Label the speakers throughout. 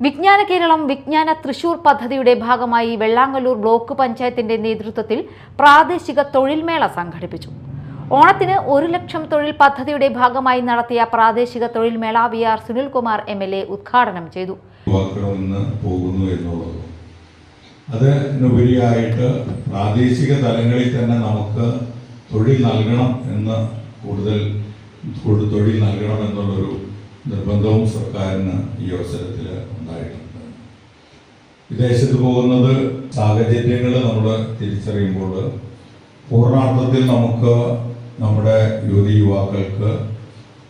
Speaker 1: വിജ്ഞാന കേരളം വിജ്ഞാന തൃശൂർ പദ്ധതിയുടെ ഭാഗമായി വെള്ളാങ്ങല്ലൂർ ബ്ലോക്ക് പഞ്ചായത്തിന്റെ നേതൃത്വത്തിൽ പ്രാദേശിക തൊഴിൽമേള സംഘടിപ്പിച്ചു. ഓണത്തിന് ഒരു ലക്ഷം തൊഴിൽ പദ്ധതിയുടെ ഭാഗമായി നടത്തിയ പ്രാദേശിക തൊഴിൽ മേള V R Sunilkumar M L A ഉദ്ഘാടനം ചെയ്തു.
Speaker 2: അതിനുപരിയായിട്ട് പ്രാദേശിക തലങ്ങളിൽ തന്നെ നമുക്ക് തൊഴിൽ നൽകണം എന്ന് കൂടുതൽ തൊഴിൽ നൽകണം എന്നുള്ളൊരു നിർബന്ധവും സർക്കാരിന് ഈ അവസരത്തിൽ ഉണ്ടായിട്ടുണ്ട്. വിദേശത്ത് പോകുന്നത് സാഹചര്യങ്ങൾ നമ്മൾ തിരിച്ചറിയുമ്പോൾ പൂർണാർത്ഥത്തിൽ നമുക്ക് നമ്മുടെ യുവതി യുവാക്കൾക്ക്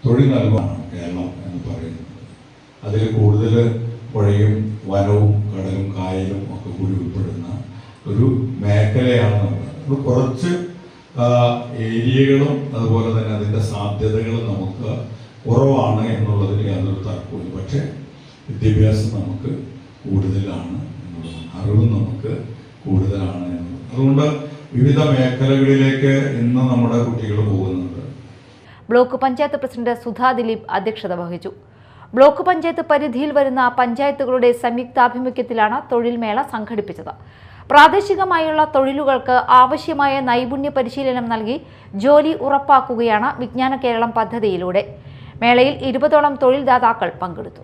Speaker 2: തൊഴിൽ നൽകുകയാണ് കേരളം എന്ന് പറയുന്നത്. അതിൽ കൂടുതൽ പുഴയും വനവും കടലും കായലും ഒക്കെ കൂടി ഉൾപ്പെടുന്ന ഒരു മേഖലയാണ് നമ്മുടെ കുറച്ച് ഏരിയകളും അതുപോലെ തന്നെ അതിന്റെ സാധ്യതകളും നമുക്ക് കുറവാണ് എന്നുള്ളതിൽ യാതൊരു തർക്കവും പക്ഷേ വിദ്യാഭ്യാസം നമുക്ക് കൂടുതലാണ് എന്നുള്ളതാണ്. അറിവ് നമുക്ക് കൂടുതലാണ് എന്നുള്ളത് അതുകൊണ്ട് വിവിധ മേഖലകളിലേക്ക് ഇന്ന് നമ്മുടെ കുട്ടികൾ പോകുന്നുണ്ട്.
Speaker 1: ബ്ലോക്ക് പഞ്ചായത്ത് പ്രസിഡന്റ് സുധാ ദിലീപ് അധ്യക്ഷത വഹിച്ചു. ബ്ലോക്ക് പഞ്ചായത്ത് പരിധിയിൽ വരുന്ന പഞ്ചായത്തുകളുടെ സംയുക്താഭിമുഖ്യത്തിലാണ് തൊഴിൽ മേള സംഘടിപ്പിച്ചത്. പ്രാദേശികമായുള്ള തൊഴിലുകൾക്ക് ആവശ്യമായ നൈപുണ്യ പരിശീലനം നൽകി ജോലി ഉറപ്പാക്കുകയാണ് വിജ്ഞാന കേരളം പദ്ധതിയിലൂടെ. മേളയിൽ ഇരുപതോളം തൊഴിൽദാതാക്കൾ പങ്കെടുത്തു